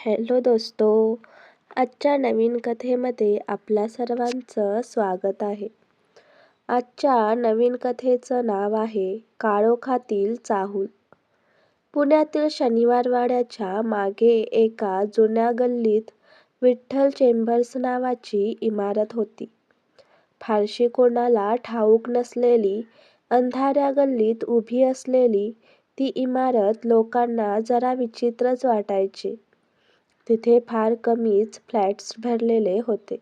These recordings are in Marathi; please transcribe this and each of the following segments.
हॅलो दोस्तो आजच्या नवीन कथेमध्ये आपल्या सर्वांचं स्वागत आहे. आजच्या नवीन कथेचं नाव आहे काळोखातील चाहूल. पुण्यातील शनिवारवाड्याच्या मागे एका जुन्या गल्लीत विठ्ठल चेंबर्स नावाची इमारत होती. फारशी कोणाला ठाऊक नसलेली अंधाऱ्या गल्लीत उभी असलेली ती इमारत लोकांना जरा विचित्रच वाटायची. तिथे फार कमीच फ्लॅट्स भरलेले होते.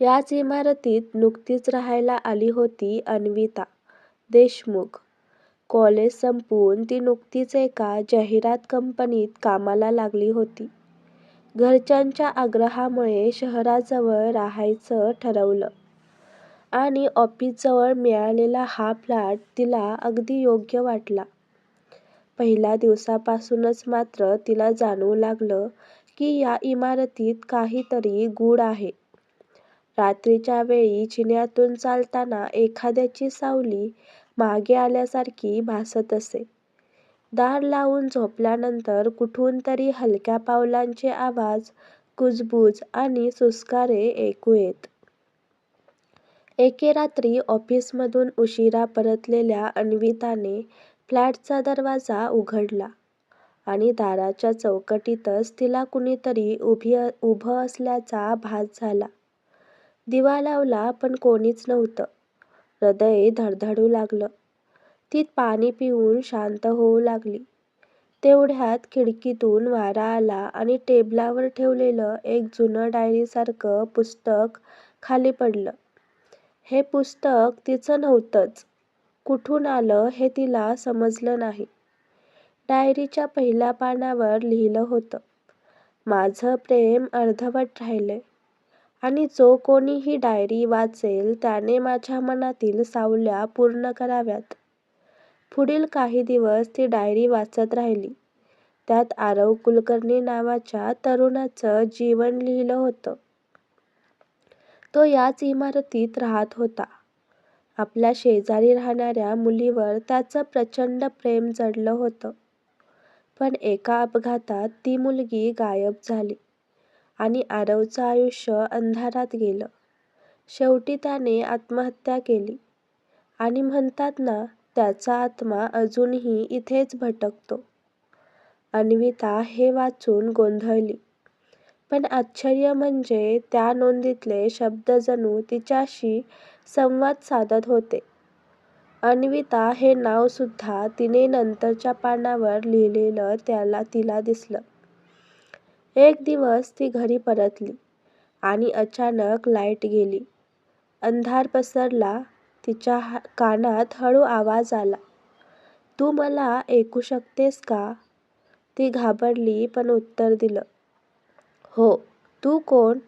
याच इमारतीत नुकतीच राहायला आली होती अन्विता देशमुख. कॉलेज संपवून ती नुकतीच एका जाहिरात कंपनीत कामाला लागली होती. घरच्यांच्या आग्रहामुळे शहराजवळ राहायचं ठरवलं आणि ऑफिसजवळ मिळालेला हा फ्लॅट तिला अगदी योग्य वाटला. पहिल्या दिवसापासूनच मात्र तिला जाणवू लागलं की या इमारतीत काहीतरी गूढ आहे. रात्रीच्या वेळी जिन्यातून चालताना एखाद्याची सावली मागे आल्यासारखी भासत असे. दार लावून झोपल्यानंतर कुठून तरी हलक्या पावलांचे आवाज, कुजबूज आणि सुस्कारे ऐकू येत. एके रात्री ऑफिसमधून उशिरा परतलेल्या अन्विताने फ्लॅटचा दरवाजा उघडला आणि दाराच्या चौकटीतच तिला कुणीतरी उभी उभं असल्याचा भास झाला. दिवा लावला पण कोणीच नव्हतं. हृदय धडधडू लागलं. ती पाणी पिऊन शांत होऊ लागली. तेवढ्यात खिडकीतून वारा आला आणि टेबलावर ठेवलेलं एक जुनं डायरीसारखं पुस्तक खाली पडलं. हे पुस्तक तिचं नव्हतंच. कुठून आलं हे तिला समजलं नाही. डायरीच्या पहिल्या पानावर लिहिलं होतं, माझं प्रेम अर्धवट राहिलंय आणि जो कोणी ही डायरी वाचेल त्याने माझ्या मनातील सावल्या पूर्ण कराव्यात. पुढील काही दिवस ती डायरी वाचत राहिली. त्यात आरव कुलकर्णी नावाच्या तरुणाचं जीवन लिहिलं होतं. तो याच इमारतीत राहत होता. आपल्या शेजारी राहणाऱ्या मुलीवर त्याचं प्रचंड प्रेम जडलं होतं. पण एका अपघातात ती मुलगी गायब झाली आणि आरवचं आयुष्य अंधारात गेलं. शेवटी त्याने आत्महत्या केली आणि म्हणतात ना त्याचा आत्मा अजूनही इथेच भटकतो. अन्विता हे वाचून गोंधळली. पण आश्चर्य म्हणजे त्या नोंदीतले शब्द जणू तिच्याशी संवाद साधत होते. अन्विता हे नाव सुद्धा तिने नंतरच्या पानावर लिहिलेलं तिला दिसलं. एक दिवस ती घरी परतली आणि अचानक लाइट गेली. अंधार पसरला. तिच्या कानात हळू आवाज आला, तू मला ऐकू शकतेस का? ती घाबरली पण उत्तर दिलं, हो. तू कोण?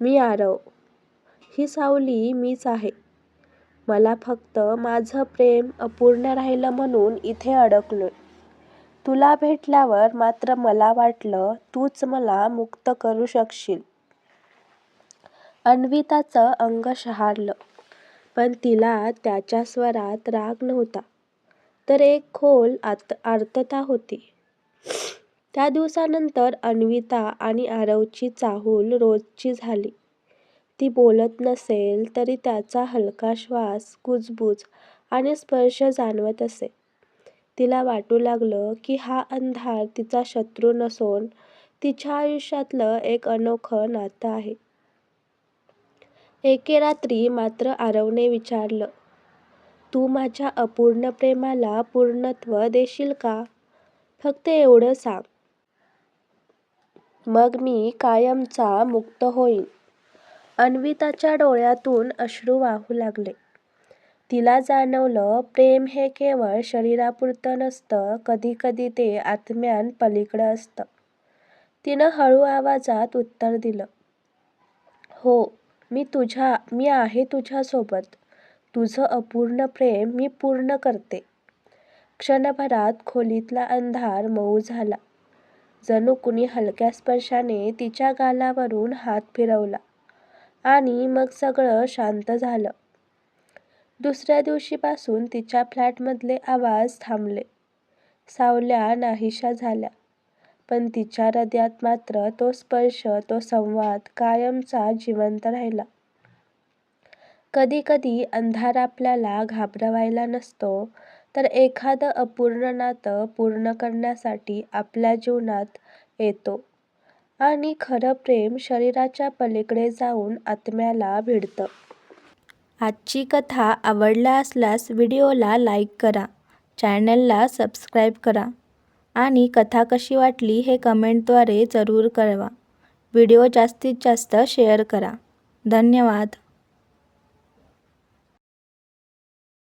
मी आरव. ही सावली मीच आहे. मला फक्त माझं प्रेम अपूर्ण राहिलं म्हणून इथे अडकलोय. तुला भेटल्यावर मात्र मला वाटलं तूच मला मुक्त करू शकशील. अन्विताचं अंग शहारलं. पण तिला त्याच्या स्वरात राग नव्हता, तर एक खोल आत आर्तता होती. त्या दिवसानंतर अन्विता आणि आरवची चाहूल रोजची झाली. ती बोलत नसेल तरी त्याचा हलका श्वास, कुजबूज आणि स्पर्श जाणवत असे. तिला वाटू लागलं की हा अंधार तिचा शत्रू नसून तिच्या आयुष्यातलं एक अनोखं नातं आहे. एके रात्री मात्र आरवने विचारलं, तू माझ्या अपूर्ण प्रेमाला पूर्णत्व देशील का? फक्त एवढं सांग. मग मी कायमचा मुक्त होईन. अन्विताच्या डोळ्यातून अश्रू वाहू लागले. तिला जाणवलं प्रेम हे केवळ शरीरापुरतं नसतं कधीकधी ते आत्म्यापलीकडं असतं. तिनं हळू आवाजात उत्तर दिलं, हो. मी आहे तुझ्यासोबत. तुझं अपूर्ण प्रेम मी पूर्ण करते. क्षणभरात खोलीतला अंधार मऊ झाला. जणू कुणी हलक्या स्पर्शाने तिच्या गालावरून हात फिरवला आणि मग सगळं शांत झालं. दुसऱ्या दिवशीपासून तिच्या फ्लॅटमधले आवाज थांबले. सावल्या नाहीशा झाल्या. पण तिच्या हृदयात मात्र तो स्पर्श, तो संवाद कायमचा जिवंत राहिला. कधी कधी अंधार आपल्याला घाबरवायला नसतो, तर एखादं अपूर्ण नातं पूर्ण करण्यासाठी आपल्या जीवनात येतो आणि खरं प्रेम शरीराच्या पलीकडे जाऊन आत्म्याला भिडतं. आजची कथा आवडला असल्यास व्हिडिओला लाईक करा, चॅनलला सबस्क्राईब करा आणि कथा कशी वाटली हे कमेंटद्वारे जरूर कळवा. व्हिडिओ जास्तीत जास्त शेअर करा. धन्यवाद.